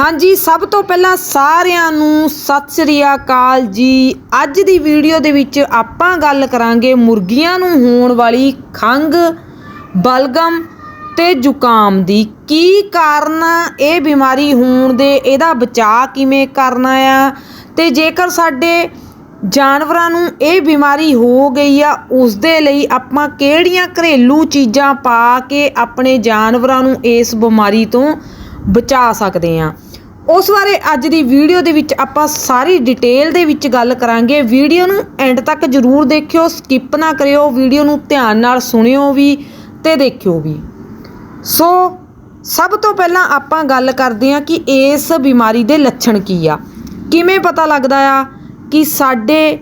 ਹਾਂਜੀ, ਸਭ ਤੋਂ ਪਹਿਲਾਂ ਸਾਰਿਆਂ ਨੂੰ ਸਤਿ ਸ੍ਰੀ ਅਕਾਲ ਜੀ। ਅੱਜ ਦੀ ਵੀਡੀਓ ਦੇ ਵਿੱਚ ਆਪਾਂ ਗੱਲ ਕਰਾਂਗੇ ਮੁਰਗੀਆਂ ਨੂੰ ਹੋਣ ਵਾਲੀ ਖੰਘ, ਬਲਗਮ ਤੇ ਜ਼ੁਕਾਮ ਦੀ। ਕੀ ਕਾਰਨ ਇਹ ਬਿਮਾਰੀ ਹੋਣ ਦੇ ਇਹਦਾ ਬਚਾਅ ਕਿਵੇਂ ਕਰਨਾ ਆ? ਤੇ ਜੇਕਰ ਸਾਡੇ ਜਾਨਵਰਾਂ ਨੂੰ ਇਹ ਬਿਮਾਰੀ ਹੋ ਗਈ ਆ ਉਸ ਦੇ ਲਈ ਆਪਾਂ ਕਿਹੜੀਆਂ ਘਰੇਲੂ ਚੀਜ਼ਾਂ ਪਾ ਕੇ ਆਪਣੇ ਜਾਨਵਰਾਂ ਨੂੰ ਇਸ ਬਿਮਾਰੀ ਤੋਂ ਬਚਾ ਸਕਦੇ ਆ? ਉਸ ਬਾਰੇ ਅੱਜ ਦੀ ਵੀਡੀਓ ਦੇ ਵਿੱਚ ਆਪਾਂ ਸਾਰੀ ਡਿਟੇਲ ਦੇ ਵਿੱਚ ਗੱਲ ਕਰਾਂਗੇ। ਵੀਡੀਓ ਨੂੰ ਐਂਡ ਤੱਕ ਜਰੂਰ ਦੇਖਿਓ ਸਕਿਪ ਨਾ ਕਰਿਓ, ਵੀਡੀਓ ਨੂੰ ਧਿਆਨ ਨਾਲ ਸੁਣਿਓ ਵੀ ਤੇ ਦੇਖਿਓ ਵੀ। ਸੋ, ਸਭ ਤੋਂ ਪਹਿਲਾਂ ਆਪਾਂ ਗੱਲ ਕਰਦੇ ਹਾਂ ਕਿ ਇਸ ਬਿਮਾਰੀ ਦੇ ਲੱਛਣ ਕੀ ਆ। ਕਿਵੇਂ ਪਤਾ ਲੱਗਦਾ ਆ ਕਿ ਸਾਡੇ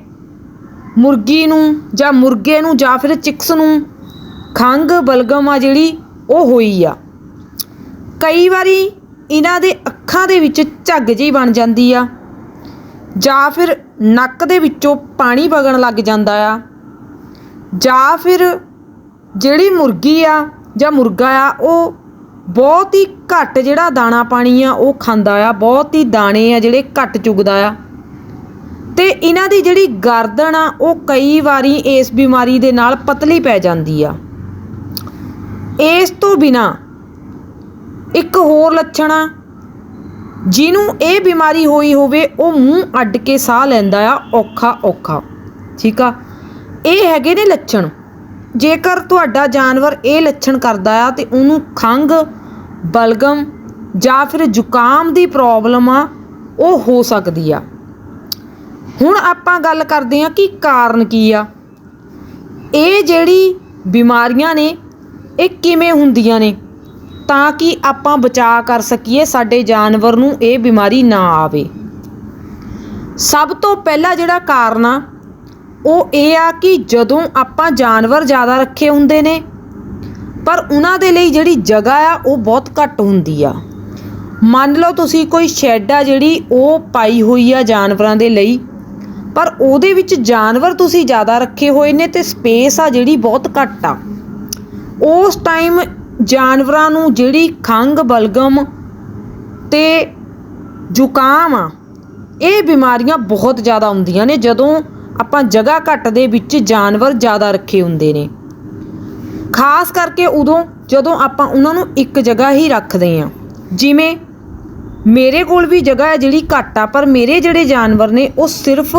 ਮੁਰਗੀ ਨੂੰ ਜਾਂ ਮੁਰਗੇ ਨੂੰ ਜਾਂ ਫਿਰ ਚਿਕਸ ਨੂੰ ਖੰਘ, ਬਲਗਮ ਆ ਜਿਹੜੀ, ਉਹ ਹੋਈ ਆ। ਕਈ ਵਾਰੀ ਇਹਨਾਂ ਦੇ ਅੱਖਾਂ ਦੇ ਵਿੱਚ ਝੱਗ ਜਿਹੀ ਬਣ ਜਾਂਦੀ ਆ। ਜਾਂ ਫਿਰ ਨੱਕ ਦੇ ਵਿੱਚੋਂ ਪਾਣੀ ਵਗਣ ਲੱਗ ਜਾਂਦਾ ਆ। ਜਾਂ ਫਿਰ ਜਿਹੜੀ ਮੁਰਗੀ ਆ ਜਾਂ ਮੁਰਗਾ ਆ, ਉਹ ਬਹੁਤ ਹੀ ਘੱਟ ਜਿਹੜਾ ਦਾਣਾ ਪਾਣੀ ਆ, ਉਹ ਖਾਂਦਾ ਆ। ਬਹੁਤ ਹੀ ਦਾਣੇ ਆ ਜਿਹੜੇ ਘੱਟ ਚੁਗਦਾ ਆ। ਤੇ ਇਹਨਾਂ ਦੀ ਜਿਹੜੀ ਗਰਦਨ ਆ, ਉਹ ਕਈ ਵਾਰੀ ਇਸ ਬਿਮਾਰੀ ਦੇ ਨਾਲ ਪਤਲੀ ਪੈ ਜਾਂਦੀ ਆ। ਇਸ ਤੋਂ ਬਿਨਾ ਇੱਕ ਹੋਰ ਲੱਛਣ ਆ ਜਿਹਨੂੰ ਇਹ ਬਿਮਾਰੀ ਹੋਈ ਹੋਵੇ, ਉਹ ਮੂੰਹ ਅੱਡ ਕੇ ਸਾਹ ਲੈਂਦਾ ਆ, ਔਖਾ ਔਖਾ। ਠੀਕ ਆ? ਇਹ ਹੈਗੇ ਨੇ ਲੱਛਣ। ਜੇਕਰ ਤੁਹਾਡਾ ਜਾਨਵਰ ਇਹ ਲੱਛਣ ਕਰਦਾ ਆ, ਤੇ ਉਹਨੂੰ ਖੰਘ, ਬਲਗਮ ਜਾਂ ਫਿਰ ਜ਼ੁਕਾਮ ਦੀ ਪ੍ਰੋਬਲਮ ਆ, ਉਹ ਹੋ ਸਕਦੀ ਆ। ਹੁਣ ਆਪਾਂ ਗੱਲ ਕਰਦੇ ਆ ਕਿ ਕਾਰਨ ਕੀ ਆ। ਇਹ ਜਿਹੜੀ ਬਿਮਾਰੀਆਂ ਨੇ, ਇਹ ਕਿਵੇਂ ਹੁੰਦੀਆਂ ਨੇ? ਤਾਂ ਕਿ ਆਪਾਂ ਬਚਾਅ ਕਰ ਸਕੀਏ, ਸਾਡੇ ਜਾਨਵਰ ਨੂੰ ਇਹ ਬਿਮਾਰੀ ਨਾ ਆਵੇ। ਸਭ ਤੋਂ ਪਹਿਲਾ ਜਿਹੜਾ ਕਾਰਨ ਆ, ਉਹ ਇਹ ਆ ਕਿ ਜਦੋਂ ਆਪਾਂ ਜਾਨਵਰ ਜ਼ਿਆਦਾ ਰੱਖੇ ਹੁੰਦੇ ਨੇ, ਪਰ ਉਹਨਾਂ ਦੇ ਲਈ ਜਿਹੜੀ ਜਗ੍ਹਾ ਆ, ਉਹ ਬਹੁਤ ਘੱਟ ਹੁੰਦੀ ਆ। ਮੰਨ ਲਓ ਤੁਸੀਂ ਕੋਈ ਸ਼ੈੱਡ ਆ ਜਿਹੜੀ, ਉਹ ਪਾਈ ਹੋਈ ਆ ਜਾਨਵਰਾਂ ਦੇ ਲਈ, ਪਰ ਉਹਦੇ ਵਿੱਚ ਜਾਨਵਰ ਤੁਸੀਂ ਜ਼ਿਆਦਾ ਰੱਖੇ ਹੋਏ ਨੇ ਤੇ ਸਪੇਸ ਆ ਜਿਹੜੀ ਬਹੁਤ ਘੱਟ ਆ। ਉਸ ਟਾਈਮ ਜਾਨਵਰਾਂ ਨੂੰ ਜਿਹੜੀ ਖੰਘ, ਬਲਗਮ ਅਤੇ ਜ਼ੁਕਾਮ ਆ, ਇਹ ਬਿਮਾਰੀਆਂ ਬਹੁਤ ਜ਼ਿਆਦਾ ਹੁੰਦੀਆਂ ਨੇ, ਜਦੋਂ ਆਪਾਂ ਜਗ੍ਹਾ ਘੱਟ ਦੇ ਵਿੱਚ ਜਾਨਵਰ ਜ਼ਿਆਦਾ ਰੱਖੇ ਹੁੰਦੇ ਨੇ। ਖਾਸ ਕਰਕੇ ਉਦੋਂ ਜਦੋਂ ਆਪਾਂ ਉਹਨਾਂ ਨੂੰ ਇੱਕ ਜਗ੍ਹਾ ਹੀ ਰੱਖਦੇ ਹਾਂ। ਜਿਵੇਂ ਮੇਰੇ ਕੋਲ ਵੀ ਜਗ੍ਹਾ ਹੈ ਜਿਹੜੀ ਘੱਟ ਆ, ਪਰ ਮੇਰੇ ਜਿਹੜੇ ਜਾਨਵਰ ਨੇ, ਉਹ ਸਿਰਫ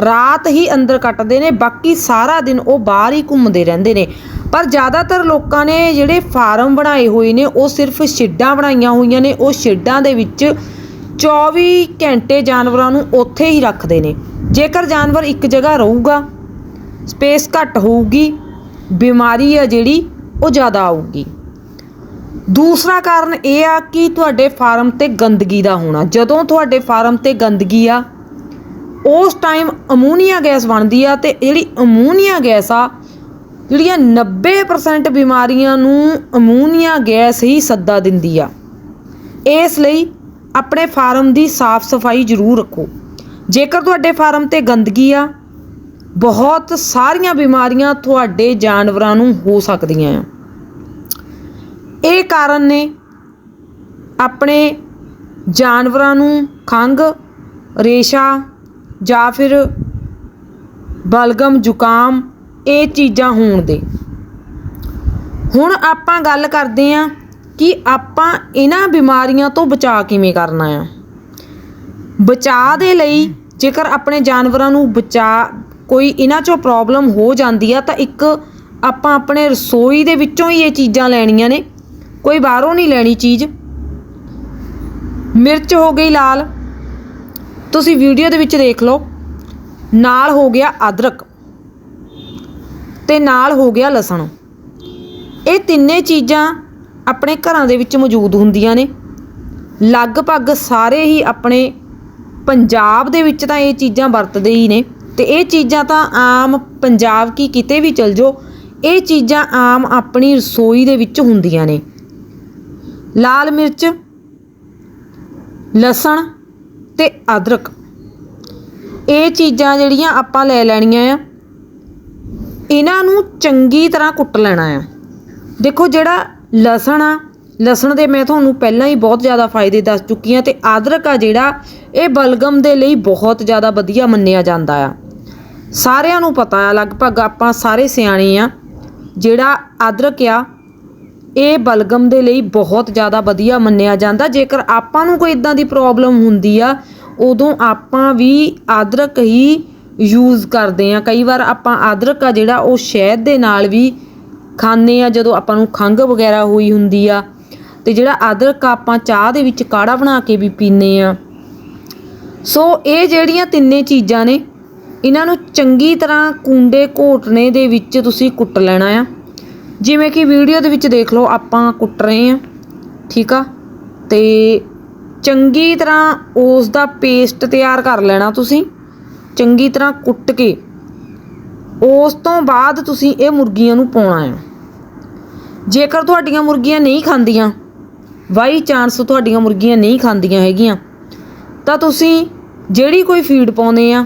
ਰਾਤ ਹੀ ਅੰਦਰ ਕੱਟਦੇ ਨੇ, ਬਾਕੀ ਸਾਰਾ ਦਿਨ ਉਹ ਬਾਹਰ ਹੀ ਘੁੰਮਦੇ ਰਹਿੰਦੇ ਨੇ। ਪਰ ਜ਼ਿਆਦਾਤਰ ਲੋਕਾਂ ਨੇ ਜਿਹੜੇ ਫਾਰਮ ਬਣਾਏ ਹੋਏ ਨੇ, ਉਹ ਸਿਰਫ ਸ਼ਿੱਡਾਂ ਬਣਾਈਆਂ ਹੋਈਆਂ ਨੇ। ਉਹ ਸ਼ਿੱਡਾਂ ਦੇ ਵਿੱਚ 24 ਘੰਟੇ ਜਾਨਵਰਾਂ ਨੂੰ ਉੱਥੇ ਹੀ ਰੱਖਦੇ ਨੇ। ਜੇਕਰ ਜਾਨਵਰ ਇੱਕ ਜਗ੍ਹਾ ਰਹੂਗਾ, ਸਪੇਸ ਘੱਟ ਹੋਊਗੀ, ਬਿਮਾਰੀ ਆ ਜਿਹੜੀ, ਉਹ ਜ਼ਿਆਦਾ ਆਊਗੀ। ਦੂਸਰਾ ਕਾਰਨ ਇਹ ਆ ਕਿ ਤੁਹਾਡੇ ਫਾਰਮ ਤੇ ਗੰਦਗੀ ਦਾ ਹੋਣਾ। ਜਦੋਂ ਤੁਹਾਡੇ ਫਾਰਮ ਤੇ ਗੰਦਗੀ ਆ, ਉਸ ਟਾਈਮ ਅਮੋਨੀਆ ਗੈਸ ਬਣਦੀ ਆ ਤੇ ਜਿਹੜੀ ਅਮੋਨੀਆ ਗੈਸ ਆ ਜਿਹੜੀਆਂ 90% ਬਿਮਾਰੀਆਂ ਨੂੰ ਅਮੋਨੀਆ ਗੈਸ ਹੀ ਸੱਦਾ ਦਿੰਦੀ ਆ। ਇਸ ਲਈ ਆਪਣੇ ਫਾਰਮ ਦੀ ਸਾਫ਼ ਸਫ਼ਾਈ ਜ਼ਰੂਰ ਰੱਖੋ। ਜੇਕਰ ਤੁਹਾਡੇ ਫਾਰਮ ਤੇ ਗੰਦਗੀ ਆ, ਬਹੁਤ ਸਾਰੀਆਂ ਬਿਮਾਰੀਆਂ ਤੁਹਾਡੇ ਜਾਨਵਰਾਂ ਨੂੰ ਹੋ ਸਕਦੀਆਂ ਆ। ਇਹ ਕਾਰਨ ਨੇ ਆਪਣੇ ਜਾਨਵਰਾਂ ਨੂੰ ਖੰਘ, ਰੇਸ਼ਾ ਜਾਂ ਫਿਰ ਬਲਗਮ, ਜ਼ੁਕਾਮ ਇਹ ਚੀਜ਼ਾਂ ਹੋਣ ਦੇ। ਹੁਣ ਆਪਾਂ ਗੱਲ ਕਰਦੇ ਆਂ ਕਿ ਆਪਾਂ ਇਹਨਾਂ ਬਿਮਾਰੀਆਂ ਤੋਂ ਬਚਾਅ ਕਿਵੇਂ ਕਰਨਾ ਆ। ਬਚਾਅ ਦੇ ਲਈ ਜੇਕਰ ਆਪਣੇ ਜਾਨਵਰਾਂ ਨੂੰ ਬਚਾ ਕੋਈ ਇਹਨਾਂ ਚੋਂ ਪ੍ਰੋਬਲਮ ਹੋ ਜਾਂਦੀ ਆ, ਤਾਂ ਇੱਕ ਆਪਾਂ ਆਪਣੇ ਰਸੋਈ ਦੇ ਵਿੱਚੋਂ ਹੀ ਇਹ ਚੀਜ਼ਾਂ ਲੈਣੀਆਂ ਨੇ। ਕੋਈ ਬਾਹਰੋਂ ਨਹੀਂ ਲੈਣੀ ਚੀਜ਼। ਮਿਰਚ ਹੋ ਗਈ ਲਾਲ। ਤੁਸੀਂ ਵੀਡੀਓ ਦੇ ਵਿੱਚ ਦੇਖ ਲਓ। ਨਾਲ ਹੋ ਗਿਆ ਅਦਰਕ। ਤੇ ਨਾਲ ਹੋ ਗਿਆ ਲਸਣ। ਇਹ ਤਿੰਨੇ ਚੀਜ਼ਾਂ ਆਪਣੇ ਘਰਾਂ ਦੇ ਵਿੱਚ ਮੌਜੂਦ ਹੁੰਦੀਆਂ ਨੇ। ਲਗਭਗ ਸਾਰੇ ਹੀ ਆਪਣੇ ਪੰਜਾਬ ਦੇ ਵਿੱਚ ਤਾਂ ਇਹ ਚੀਜ਼ਾਂ ਵਰਤਦੇ ਹੀ ਨੇ। ਤੇ ਇਹ ਚੀਜ਼ਾਂ ਤਾਂ ਆਮ ਪੰਜਾਬ ਕੀ ਕਿਤੇ ਵੀ ਚਲ ਜਾਓ, ਇਹ ਚੀਜ਼ਾਂ ਆਮ ਆਪਣੀ ਰਸੋਈ ਦੇ ਵਿੱਚ ਹੁੰਦੀਆਂ ਨੇ। ਲਾਲ ਮਿਰਚ, ਲਸਣ ਤੇ ਅਦਰਕ। ਇਹ ਚੀਜ਼ਾਂ ਜਿਹੜੀਆਂ ਆਪਾਂ ਲੈ ਲੈਣੀਆਂ ਆ ਇਹਨਾਂ ਨੂੰ ਚੰਗੀ ਤਰ੍ਹਾਂ ਕੁੱਟ ਲੈਣਾ ਆ। ਦੇਖੋ ਜਿਹੜਾ ਲਸਣ ਆ, ਲਸਣ ਦੇ ਮੈਂ ਤੁਹਾਨੂੰ ਪਹਿਲਾਂ ਹੀ ਬਹੁਤ ਜ਼ਿਆਦਾ ਫਾਇਦੇ ਦੱਸ ਚੁੱਕੀ ਹਾਂ ਤੇ ਅਦਰਕ ਆ ਜਿਹੜਾ, ਇਹ ਬਲਗਮ ਦੇ ਲਈ ਬਹੁਤ ਜ਼ਿਆਦਾ ਵਧੀਆ ਮੰਨਿਆ ਜਾਂਦਾ ਆ। ਸਾਰਿਆਂ ਨੂੰ ਪਤਾ ਆ, ਲਗਭਗ ਆਪਾਂ ਸਾਰੇ ਸਿਆਣੇ ਆ, ਜਿਹੜਾ ਅਦਰਕ ਆ, ਇਹ ਬਲਗਮ ਦੇ ਲਈ ਬਹੁਤ ਜ਼ਿਆਦਾ ਵਧੀਆ ਮੰਨਿਆ ਜਾਂਦਾ। ਜੇਕਰ ਆਪਾਂ ਨੂੰ ਕੋਈ ਇਦਾਂ ਦੀ ਪ੍ਰੋਬਲਮ ਹੁੰਦੀ ਆ, ਉਦੋਂ ਆਪਾਂ ਵੀ ਅਦਰਕ ਹੀ ਯੂਜ਼ ਕਰਦੇ ਆ ਕਈ ਵਾਰ ਆਪਾਂ ਅਦਰਕ ਆ ਜਿਹੜਾ ਉਹ ਸ਼ਹਿਦ ਦੇ ਨਾਲ ਵੀ ਖਾਂਦੇ ਆ ਜਦੋਂ ਆਪਾਂ ਨੂੰ ਖੰਘ ਵਗੈਰਾ ਹੋਈ ਹੁੰਦੀ ਆ। ਤੇ ਜਿਹੜਾ ਅਦਰਕ ਆ, ਆਪਾਂ ਚਾਹ ਦੇ ਵਿੱਚ ਕਾੜਾ ਬਣਾ ਕੇ ਵੀ ਪੀਂਦੇ ਆ ਸੋ ਇਹ ਜਿਹੜੀਆਂ ਤਿੰਨੇ ਚੀਜ਼ਾਂ ਨੇ, ਇਹਨਾਂ ਨੂੰ ਚੰਗੀ ਤਰ੍ਹਾਂ ਕੁੰਡੇ ਘੋਟਣੇ ਦੇ ਵਿੱਚ ਤੁਸੀਂ ਕੁੱਟ ਲੈਣਾ ਆ। ਜਿਵੇਂ ਕਿ ਵੀਡੀਓ ਦੇ ਵਿੱਚ ਦੇਖ ਲਓ, ਆਪਾਂ ਕੁੱਟ ਰਹੇ ਆ ਠੀਕ ਆ? ਤੇ ਚੰਗੀ ਤਰ੍ਹਾਂ ਉਸ ਦਾ ਪੇਸਟ ਤਿਆਰ ਕਰ ਲੈਣਾ ਤੁਸੀਂ। ਚੰਗੀ ਤਰ੍ਹਾਂ ਕੁੱਟ ਕੇ, ਉਸ ਤੋਂ ਬਾਅਦ ਤੁਸੀਂ ਇਹ ਮੁਰਗੀਆਂ ਨੂੰ ਪਾਉਣਾ ਆ ਜੇਕਰ ਤੁਹਾਡੀਆਂ ਮੁਰਗੀਆਂ ਨਹੀਂ ਖਾਂਦੀਆਂ, ਬਾਈ ਚਾਂਸ ਤੁਹਾਡੀਆਂ ਮੁਰਗੀਆਂ ਨਹੀਂ ਖਾਂਦੀਆਂ ਹੈਗੀਆਂ, ਤਾਂ ਤੁਸੀਂ ਜਿਹੜੀ ਕੋਈ ਫੀਡ ਪਾਉਂਦੇ ਆ,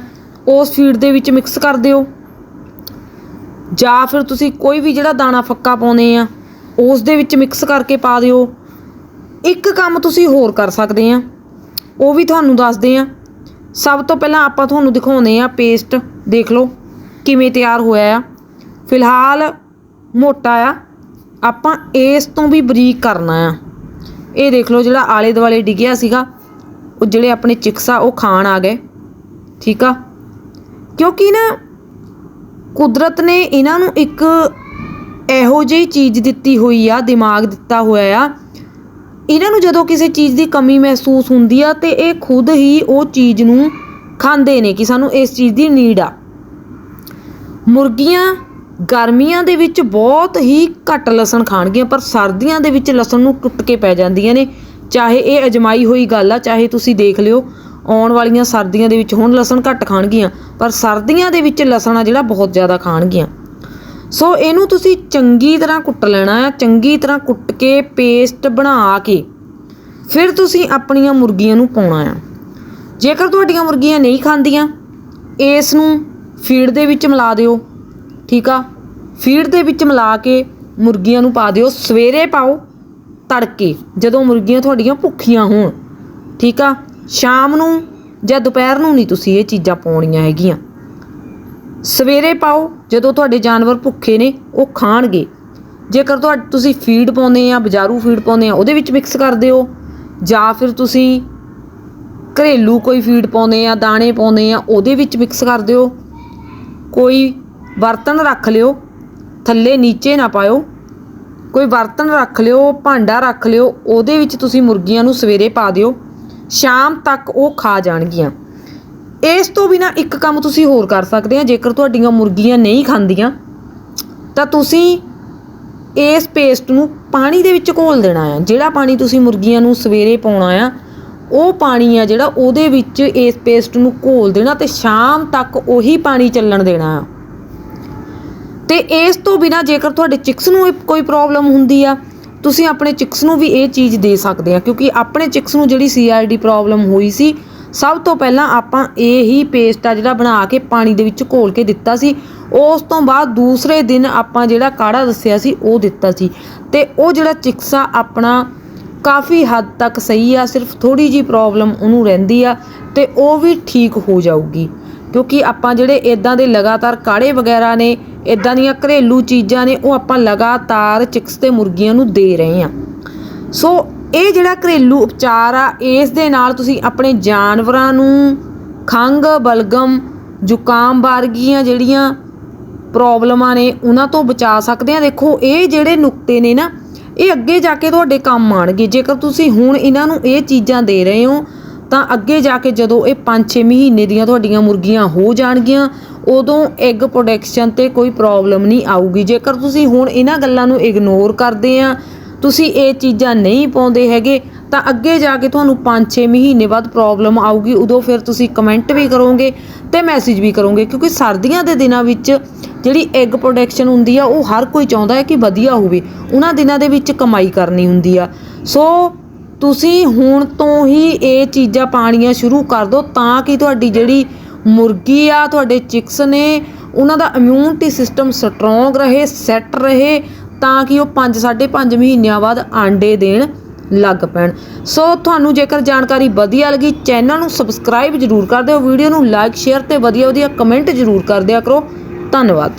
ਉਸ ਫੀਡ ਦੇ ਵਿੱਚ ਮਿਕਸ ਕਰ ਦਿਓ। ਜਾਂ ਫਿਰ ਤੁਸੀਂ ਕੋਈ ਵੀ ਜਿਹੜਾ ਦਾਣਾ ਫੱਕਾ ਪਾਉਂਦੇ ਆ, ਉਸ ਦੇ ਵਿੱਚ ਮਿਕਸ ਕਰਕੇ ਪਾ ਦਿਓ। ਇੱਕ ਕੰਮ ਤੁਸੀਂ ਹੋਰ ਕਰ ਸਕਦੇ ਆ, ਉਹ ਵੀ ਤੁਹਾਨੂੰ ਦੱਸਦੇ ਆ ਸਭ ਤੋਂ ਪਹਿਲਾਂ ਆਪਾਂ ਤੁਹਾਨੂੰ ਦਿਖਾਉਂਦੇ ਆ ਪੇਸਟ ਦੇਖ ਲਓ ਕਿਵੇਂ ਤਿਆਰ ਹੋਇਆ ਆ। ਫਿਲਹਾਲ ਮੋਟਾ ਆ। ਆਪਾਂ ਇਸ ਤੋਂ ਵੀ ਬਰੀਕ ਕਰਨਾ ਆ। ਇਹ ਦੇਖ ਲਓ ਜਿਹੜਾ ਆਲੇ ਦੁਆਲੇ ਡਿੱਗਿਆ ਸੀਗਾ, ਉਹ ਜਿਹੜੇ ਆਪਣੇ ਚਿਕਸ ਆ ਉਹ ਖਾਣ ਆ ਗਏ। ਠੀਕ ਆ? ਕਿਉਂਕਿ ਨਾ ਕੁਦਰਤ ਨੇ ਇਹਨਾਂ ਨੂੰ ਇੱਕ ਇਹੋ ਜਿਹੀ ਚੀਜ਼ ਦਿੱਤੀ ਹੋਈ ਆ, ਦਿਮਾਗ ਦਿੱਤਾ ਹੋਇਆ ਆ ਇਹਨਾਂ ਨੂੰ ਜਦੋਂ ਕਿਸੇ ਚੀਜ਼ ਦੀ ਕਮੀ ਮਹਿਸੂਸ ਹੁੰਦੀ ਆ ਤੇ ਇਹ ਖੁਦ ਹੀ ਉਹ ਚੀਜ਼ ਨੂੰ ਖਾਂਦੇ ਨੇ ਕਿ ਸਾਨੂੰ ਇਸ ਚੀਜ਼ ਦੀ ਨੀਡ ਆ। ਮੁਰਗੀਆਂ ਗਰਮੀਆਂ ਦੇ ਵਿੱਚ ਬਹੁਤ ਹੀ ਘੱਟ ਲਸਣ ਖਾਣਗੀਆਂ, ਪਰ ਸਰਦੀਆਂ ਦੇ ਵਿੱਚ ਲਸਣ ਨੂੰ ਟੁੱਟ ਕੇ ਪੈ ਜਾਂਦੀਆਂ ਨੇ। ਚਾਹੇ ਇਹ ਅਜਮਾਈ ਹੋਈ ਗੱਲ ਆ, ਚਾਹੇ ਤੁਸੀਂ ਦੇਖ ਲਿਓ, ਆਉਣ ਵਾਲੀਆਂ ਸਰਦੀਆਂ ਦੇ ਵਿੱਚ ਹੁਣ ਲਸਣ ਘੱਟ ਖਾਣਗੀਆਂ, ਪਰ ਸਰਦੀਆਂ ਦੇ ਵਿੱਚ ਲਸਣ ਆ ਜਿਹੜਾ ਬਹੁਤ ਜ਼ਿਆਦਾ ਖਾਣਗੀਆਂ। ਸੋ ਇਹਨੂੰ ਤੁਸੀਂ ਚੰਗੀ ਤਰ੍ਹਾਂ ਕੁੱਟ ਲੈਣਾ ਆ ਚੰਗੀ ਤਰ੍ਹਾਂ ਕੁੱਟ ਕੇ ਪੇਸਟ ਬਣਾ ਕੇ ਫਿਰ ਤੁਸੀਂ ਆਪਣੀਆਂ ਮੁਰਗੀਆਂ ਨੂੰ ਪਾਉਣਾ ਆ ਜੇਕਰ ਤੁਹਾਡੀਆਂ ਮੁਰਗੀਆਂ ਨਹੀਂ ਖਾਂਦੀਆਂ, ਇਸ ਨੂੰ ਫੀਡ ਦੇ ਵਿੱਚ ਮਿਲਾ ਦਿਓ, ਠੀਕ ਆ? ਫੀਡ ਦੇ ਵਿੱਚ ਮਿਲਾ ਕੇ ਮੁਰਗੀਆਂ ਨੂੰ ਪਾ ਦਿਓ, ਸਵੇਰੇ ਪਾਓ, ਤੜਕੇ, ਜਦੋਂ ਮੁਰਗੀਆਂ ਤੁਹਾਡੀਆਂ ਭੁੱਖੀਆਂ ਹੋਣ, ਠੀਕ ਆ? ਸ਼ਾਮ ਨੂੰ ਜਾਂ ਦੁਪਹਿਰ ਨੂੰ ਨਹੀਂ ਤੁਸੀਂ ਇਹ ਚੀਜ਼ਾਂ ਪਾਉਣੀਆਂ ਹੈਗੀਆਂ। ਸਵੇਰੇ ਪਾਓ, ਜਦੋਂ ਤੁਹਾਡੇ ਜਾਨਵਰ ਭੁੱਖੇ ਨੇ, ਉਹ ਖਾਣਗੇ। ਜੇਕਰ ਤੁਹਾ, ਤੁਸੀਂ ਫੀਡ ਪਾਉਂਦੇ ਆ, ਬਾਜ਼ਾਰੂ ਫੀਡ ਪਾਉਂਦੇ ਆ, ਉਹਦੇ ਵਿੱਚ ਮਿਕਸ ਕਰ ਦਿਓ। ਜਾਂ ਫਿਰ ਤੁਸੀਂ ਘਰੇਲੂ ਕੋਈ ਫੀਡ ਪਾਉਂਦੇ ਆ, ਦਾਣੇ ਪਾਉਂਦੇ ਆ, ਉਹਦੇ ਵਿੱਚ ਮਿਕਸ ਕਰ ਦਿਓ। ਕੋਈ ਬਰਤਨ ਰੱਖ ਲਿਓ, ਥੱਲੇ ਨੀਚੇ ਨਾ ਪਾਇਓ। ਕੋਈ ਬਰਤਨ ਰੱਖ ਲਿਓ, ਭਾਂਡਾ ਰੱਖ ਲਿਓ, ਉਹਦੇ ਵਿੱਚ ਤੁਸੀਂ ਮੁਰਗੀਆਂ ਨੂੰ ਸਵੇਰੇ ਪਾ ਦਿਓ। ਸ਼ਾਮ ਤੱਕ ਉਹ ਖਾ ਜਾਣਗੀਆਂ। ਇਸ ਤੋਂ ਬਿਨਾ ਇੱਕ ਕੰਮ ਤੁਸੀਂ ਹੋਰ ਕਰ ਸਕਦੇ ਆ, ਜੇਕਰ ਤੁਹਾਡੀਆਂ ਮੁਰਗੀਆਂ ਨਹੀਂ ਖਾਂਦੀਆਂ, ਤਾਂ ਤੁਸੀਂ ਇਸ ਪੇਸਟ ਨੂੰ ਪਾਣੀ ਦੇ ਵਿੱਚ ਘੋਲ ਦੇਣਾ ਆ। ਜਿਹੜਾ ਪਾਣੀ ਤੁਸੀਂ ਮੁਰਗੀਆਂ ਨੂੰ ਸਵੇਰੇ ਪਾਉਣਾ ਆ, ਉਹ ਪਾਣੀ ਆ ਜਿਹੜਾ ਉਹਦੇ ਵਿੱਚ ਇਸ ਪੇਸਟ ਨੂੰ ਘੋਲ ਦੇਣਾ ਤੇ ਸ਼ਾਮ ਤੱਕ ਉਹੀ ਪਾਣੀ ਚੱਲਣ ਦੇਣਾ ਆ। ਤੇ ਇਸ ਤੋਂ ਬਿਨਾ ਜੇਕਰ ਤੁਹਾਡੇ ਚਿਕਸ ਨੂੰ ਕੋਈ ਪ੍ਰੋਬਲਮ ਹੁੰਦੀ ਆ, ਤੁਸੀਂ ਆਪਣੇ ਚਿਕਸ ਨੂੰ ਵੀ ਇਹ ਚੀਜ਼ ਦੇ ਸਕਦੇ ਆ, ਕਿਉਂਕਿ ਆਪਣੇ ਚਿਕਸ ਨੂੰ ਜਿਹੜੀ ਸੀਆਰਡੀ ਪ੍ਰੋਬਲਮ ਹੋਈ ਸੀ ਸਭ ਤੋਂ ਪਹਿਲਾਂ ਆਪਾਂ ਇਹ ਹੀ ਪੇਸਟ ਆ ਜਿਹੜਾ ਬਣਾ ਕੇ ਪਾਣੀ ਦੇ ਵਿੱਚ ਘੋਲ ਕੇ ਦਿੱਤਾ ਸੀ। ਉਸ ਤੋਂ ਬਾਅਦ ਦੂਸਰੇ ਦਿਨ ਆਪਾਂ ਜਿਹੜਾ ਕਾੜਾ ਦੱਸਿਆ ਸੀ, ਉਹ ਦਿੱਤਾ ਸੀ। ਤੇ ਉਹ ਜਿਹੜਾ ਚਿਕਸ ਆ ਆਪਣਾ ਕਾਫੀ ਹੱਦ ਤੱਕ ਸਹੀ ਆ, ਸਿਰਫ ਥੋੜੀ ਜੀ ਪ੍ਰੋਬਲਮ ਉਹਨੂੰ ਰਹਿੰਦੀ ਆ ਤੇ ਉਹ ਵੀ ਠੀਕ ਹੋ ਜਾਊਗੀ। ਕਿਉਂਕਿ ਆਪਾਂ ਜਿਹੜੇ ਇਦਾਂ ਦੇ ਲਗਾਤਾਰ ਕਾੜੇ ਵਗੈਰਾ ਨੇ ਇਦਾਂ ਦੀਆਂ ਘਰੇਲੂ ਚੀਜ਼ਾਂ ਨੇ, ਉਹ ਆਪਾਂ ਲਗਾਤਾਰ ਚਿਕਸ ਤੇ ਮੁਰਗੀਆਂ ਨੂੰ ਦੇ ਰਹੇ ਆ। ਸੋ ਇਹ ਜਿਹੜਾ ਘਰੇਲੂ ਉਪਚਾਰ ਆ, ਇਸ ਦੇ ਨਾਲ ਤੁਸੀਂ ਆਪਣੇ ਜਾਨਵਰਾਂ ਨੂੰ ਖੰਘ, ਬਲਗਮ, ਜ਼ੁਕਾਮ ਵਰਗੀਆਂ ਜਿਹੜੀਆਂ ਪ੍ਰੋਬਲਮਾਂ ਨੇ, ਉਹਨਾਂ ਤੋਂ ਬਚਾ ਸਕਦੇ ਆ। ਦੇਖੋ, ਇਹ ਜਿਹੜੇ ਨੁਕਤੇ ਨੇ ਨਾ, ਇਹ ਅੱਗੇ ਜਾ ਕੇ ਤੁਹਾਡੇ ਕੰਮ ਆਣਗੇ। ਜੇਕਰ ਤੁਸੀਂ ਹੁਣ ਇਹਨਾਂ ਨੂੰ ਇਹ ਚੀਜ਼ਾਂ ਦੇ ਰਹੇ ਹੋ, ਤਾਂ ਅੱਗੇ ਜਾ ਕੇ ਜਦੋਂ ਇਹ 5-6 ਮਹੀਨੇ ਦੀਆਂ ਤੁਹਾਡੀਆਂ ਮੁਰਗੀਆਂ ਹੋ ਜਾਣਗੀਆਂ, ਉਦੋਂ ਐਗ ਪ੍ਰੋਡਕਸ਼ਨ ਤੇ ਕੋਈ ਪ੍ਰੋਬਲਮ ਨਹੀਂ ਆਊਗੀ। ਜੇਕਰ ਤੁਸੀਂ ਹੁਣ ਇਹਨਾਂ ਗੱਲਾਂ ਨੂੰ ਇਗਨੋਰ ਕਰਦੇ ਆ ਤੁਸੀਂ ਇਹ ਚੀਜ਼ਾਂ ਨਹੀਂ ਪਾਉਂਦੇ ਹੈਗੇ, ਤਾਂ ਅੱਗੇ ਜਾ ਕੇ ਤੁਹਾਨੂੰ 5-6 ਮਹੀਨੇ ਬਾਅਦ ਪ੍ਰੋਬਲਮ ਆਊਗੀ, ਉਦੋਂ ਫਿਰ ਤੁਸੀਂ ਕਮੈਂਟ ਵੀ ਕਰੋਗੇ ਤੇ ਮੈਸੇਜ ਵੀ ਕਰੋਗੇ, ਕਿਉਂਕਿ ਸਰਦੀਆਂ ਦੇ ਦਿਨਾਂ ਵਿੱਚ ਜਿਹੜੀ ਐਗ ਪ੍ਰੋਡਕਸ਼ਨ ਹੁੰਦੀ ਆ, ਉਹ ਹਰ ਕੋਈ ਚਾਹੁੰਦਾ ਹੈ ਕਿ ਵਧੀਆ ਹੋਵੇ, ਉਹਨਾਂ ਦਿਨਾਂ ਦੇ ਵਿੱਚ ਕਮਾਈ ਕਰਨੀ ਹੁੰਦੀ ਆ। ਸੋ ਤੁਸੀਂ ਹੁਣ ਤੋਂ ਹੀ ਇਹ ਚੀਜ਼ਾਂ ਪਾਣੀਆਂ ਸ਼ੁਰੂ ਕਰ ਦਿਓ, ਤਾਂ ਕਿ ਤੁਹਾਡੀ ਜਿਹੜੀ ਮੁਰਗੀ ਆ, ਤੁਹਾਡੇ ਚਿਕਸ ਨੇ, ਉਹਨਾਂ ਦਾ ਇਮਿਊਨਿਟੀ ਸਿਸਟਮ ਸਟਰੋਂਗ ਰਹੇ ਸੈੱਟ ਰਹੇ ਤਾਂ ਕਿ ਉਹ 5 5.5 ਮਹੀਨਿਆਂ ਬਾਅਦ ਆਂਡੇ ਦੇਣ ਲੱਗ ਪੈਣ। ਸੋ ਤੁਹਾਨੂੰ ਜੇਕਰ ਜਾਣਕਾਰੀ ਵਧੀਆ ਲੱਗੀ, ਚੈਨਲ ਨੂੰ ਸਬਸਕ੍ਰਾਈਬ ਜਰੂਰ ਕਰ ਦਿਓ, ਵੀਡੀਓ ਨੂੰ ਲਾਈਕ, ਸ਼ੇਅਰ ਤੇ ਵਧੀਆ ਵਧੀਆ ਕਮੈਂਟ ਜਰੂਰ ਕਰ ਦਿਆ ਕਰੋ। ਧੰਨਵਾਦ।